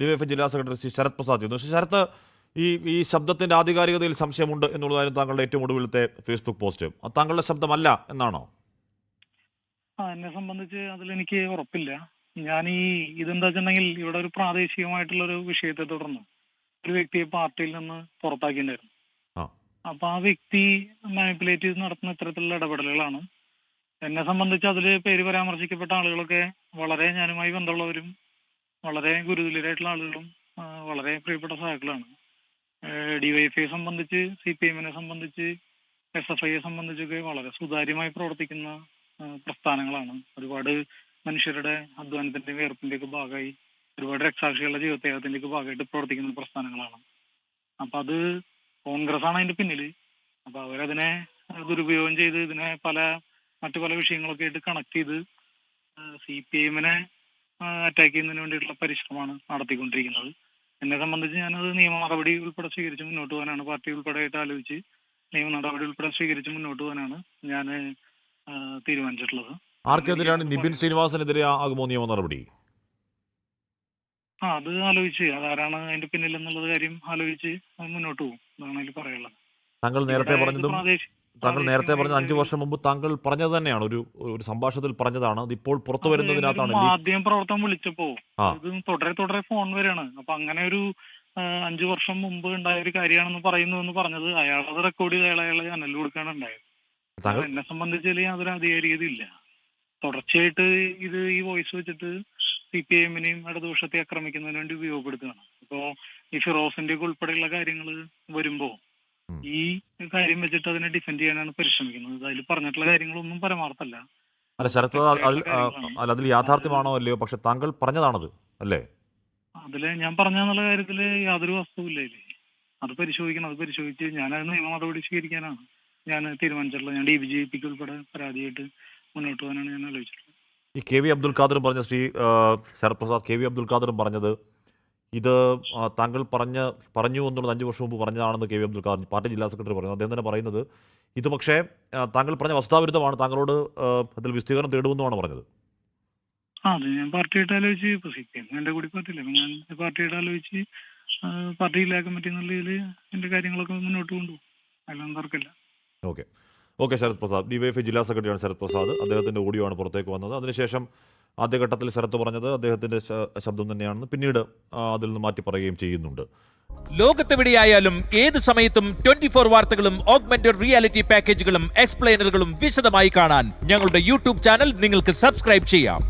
DYF ജില്ലാ secretary Shri Sarath Prasad ചെയ്യുന്നു. ശ്രീ ശരത് ഈ ഈ ശബ്ദത്തിന്റെ ആധികാരികതയിൽ സംശയമുണ്ട് എന്നുള്ളതായിരുന്നു താങ്കളുടെ ഏറ്റവും ഒടുവിലത്തെ ഫേസ്ബുക്ക് പോസ്റ്റ് അത് താങ്കളുടെ ശബ്ദമല്ല എന്നാണോ? ആ എന്നെ സംബന്ധിച്ച് അതിലെനിക്ക് ഉറപ്പില്ല. ഞാൻ ഈ ഇതെന്താ വെച്ചിട്ടുണ്ടെങ്കിൽ ഇവിടെ ഒരു പ്രാദേശികമായിട്ടുള്ള ഒരു വിഷയത്തെ തുടർന്ന് ഒരു വ്യക്തിയെ പാർട്ടിയിൽ നിന്ന് പുറത്താക്കിയിട്ടുണ്ടായിരുന്നു. അപ്പൊ ആ വ്യക്തി മാനിപ്പുലേറ്റ് ചെയ്ത് നടത്തുന്ന ഇത്തരത്തിലുള്ള ഇടപെടലുകളാണ്. എന്നെ സംബന്ധിച്ച് അതിൽ പേര് പരാമർശിക്കപ്പെട്ട ആളുകളൊക്കെ വളരെ ഞാനുമായി ബന്ധമുള്ളവരും വളരെ ഗുരുതരമായിട്ടുള്ള ആളുകളും വളരെ പ്രിയപ്പെട്ട സഹാക്കളാണ് ഡിവൈഎഫ്ഐയെ സംബന്ധിച്ച് സി പി എമ്മിനെ സംബന്ധിച്ച് എസ് എഫ് ഐയെ സംബന്ധിച്ചൊക്കെ വളരെ സുതാര്യമായി പ്രവർത്തിക്കുന്ന പ്രസ്ഥാനങ്ങളാണ്. ഒരുപാട് മനുഷ്യരുടെ അധ്വാനത്തിന്റെ വേർപ്പിന്റെ ഒക്കെ ഭാഗമായി ഒരുപാട് ജീവിതത്തിന്റെ ഒക്കെ ഭാഗമായിട്ട് പ്രവർത്തിക്കുന്ന പ്രസ്ഥാനങ്ങളാണ്. അപ്പൊ അത് കോൺഗ്രസ് ആണ് അതിന്റെ പിന്നിൽ. അപ്പൊ അവരതിനെ ദുരുപയോഗം ചെയ്ത് ഇതിനെ പല മറ്റു പല വിഷയങ്ങളൊക്കെ ആയിട്ട് കണക്ട് ചെയ്ത് സി പി എമ്മിനെ അറ്റാക്ക് ചെയ്യുന്നതിന് വേണ്ടിയിട്ടുള്ള പരിശ്രമമാണ് നടത്തിക്കൊണ്ടിരിക്കുന്നത്. എന്നെ സംബന്ധിച്ച് ഞാനത് നിയമ നടപടി ഉൾപ്പെടെ സ്വീകരിച്ച് മുന്നോട്ട് പോകാനാണ്. പാർട്ടി ഉൾപ്പെടെ ആയിട്ട് ആലോചിച്ച് നിയമ നടപടി ഉൾപ്പെടെ സ്വീകരിച്ച് മുന്നോട്ട് പോകാനാണ് ഞാൻ തീരുമാനിച്ചിട്ടുള്ളത്. ആർക്കെതിരെയാണ് നിബിൻ ശ്രീനിവാസനെതിരെ ആകുമോ നിയമ നടപടി? ആ അത് ആലോചിച്ച് അതാരാണ് അതിന്റെ പിന്നിൽ എന്നുള്ളത് കാര്യം ആലോചിച്ച് മുന്നോട്ട് പോകും. അതാണ് അതിൽ പറയാനുള്ളത്. താങ്കൾ നേരത്തെ പറഞ്ഞതും താങ്കൾ നേരത്തെ പറഞ്ഞ അഞ്ചു വർഷം മുമ്പ് താങ്കൾ പറഞ്ഞത് തന്നെയാണ്. ഒരു ഒരു സംഭാഷണത്തിൽ പറഞ്ഞതാണ്. അത് ഇപ്പോൾ പുറത്തു വരുന്നതിനകത്താണ്. മാധ്യമ പ്രവർത്തനം വിളിച്ചപ്പോ തുടരെ തുടരെ ഫോൺ വരെയാണ് അപ്പൊ അങ്ങനെ ഒരു അഞ്ചു വർഷം മുമ്പ് ഉണ്ടായ ഒരു കാര്യമാണെന്ന് പറയുന്നു എന്ന് പറഞ്ഞത് അയാളത് റെക്കോർഡ് ചെയ്ത് അയാൾ അയാളെ ചാനലിൽ കൊടുക്കാണ് ഉണ്ടായത്. താങ്കൾ എന്നെ സംബന്ധിച്ചാൽ യാതൊരു അധികാരികതയില്ല. തുടർച്ചയായിട്ട് ഇത് ഈ വോയിസ് വെച്ചിട്ട് സി പി ഐഎമ്മിനെയും ഇടതുപക്ഷത്തെ ആക്രമിക്കുന്നതിന് വേണ്ടി ഉപയോഗപ്പെടുത്തുകയാണ്. അപ്പോ ഈ ഫിറോസിന്റെ ഒക്കെ ഉൾപ്പെടെയുള്ള കാര്യങ്ങൾ വരുമ്പോ. ഈ കാര്യം വെച്ചിട്ട് അതിനെ ഡിഫെൻഡ് ചെയ്യാനാണ് പരിശ്രമിക്കുന്നത്. അതിൽ പറഞ്ഞിട്ടുള്ള കാര്യങ്ങളൊന്നും പരമാർത്ഥല്ല. അല്ല ശരത് അതിൽ അല്ല അതിൽ യാഥാർത്ഥ്യമാണോ അല്ലയോ? പക്ഷെ താങ്കൾ പറഞ്ഞതാണത് അല്ലേ? അതിൽ ഞാൻ പറഞ്ഞെന്നുള്ള കാര്യത്തിൽ യാതൊരു വസ്തുവില്ലേ അത് പരിശോധിക്കണം അത് പരിശോധിച്ച് ഞാനത് നിയമ നടപടി സ്വീകരിക്കാനാണ്. ഞാൻ തീരുമാനിച്ചിട്ടുള്ളത്. ഞാൻ ഡി ബി ജെ പിക്ക് ഉൾപ്പെടെ പരാതിയായിട്ട് മുന്നോട്ട് പോകാനാണ് ഞാൻ ആലോചിച്ചിട്ടുള്ളത്. ഈ കെ വി അബ്ദുൽ ഖാദറും പറഞ്ഞ ശ്രീ ശരത് പ്രസാദ് കെ വി അബ്ദുൽ ഖാദറും പറഞ്ഞത് ഇത് താങ്കൾ പറഞ്ഞ പറഞ്ഞു എന്നുള്ളത് അഞ്ച് വർഷം മുമ്പ് പറഞ്ഞതാണെന്ന് K V Abdul Khader party ജില്ലാ സെക്രട്ടറി പറഞ്ഞു. അദ്ദേഹം തന്നെ പറയുന്നത് ഇത് പക്ഷേ താങ്കൾ പറഞ്ഞ വസ്തുതാവിരുദ്ധമാണ് താങ്കളോട് അതിൽ വിസ്തീർണം തേടുമെന്നുമാണ് പറഞ്ഞത്. ആ അത് ഞാൻ പാർട്ടിയായിട്ട് ആലോചിച്ച് ഇപ്പൊ സി പി എം എന്റെ കൂടി പാർട്ടിയില്ല. ഞാൻ പാർട്ടിയായിട്ട് ആലോചിച്ച് പാർട്ടി ജില്ലാ കമ്മിറ്റി എന്നുള്ള രീതിയിൽ എന്റെ കാര്യങ്ങളൊക്കെ മുന്നോട്ട് കൊണ്ടുപോകും. അതിലൊന്നും തർക്കമില്ല. Okay. Okay Sarath Prasad. DYFI ജില്ലാ സെക്രട്ടറിയാണ് ശരത് പ്രസാദ്. അദ്ദേഹത്തിന്റെ ഓഡിയോ ആണ് പുറത്തേക്ക് വന്നത്. അതിനുശേഷം ആദ്യഘട്ടത്തിൽ ശരത്ത് പറഞ്ഞത് അദ്ദേഹത്തിന്റെ ശബ്ദം തന്നെയാണെന്ന് പിന്നീട് അതിൽ നിന്ന് മാറ്റി പറയുകയും ചെയ്യുന്നുണ്ട്. ലോകത്തെവിടെയായാലും ഏത് സമയത്തും ട്വന്റി ഫോർ വാർത്തകളും ഓഗ്മെന്റഡ് റിയാലിറ്റി പാക്കേജുകളും എക്സ്പ്ലെയിനറുകളും വിശദമായി കാണാൻ ഞങ്ങളുടെ യൂട്യൂബ് ചാനൽ നിങ്ങൾക്ക് സബ്സ്ക്രൈബ് ചെയ്യാം.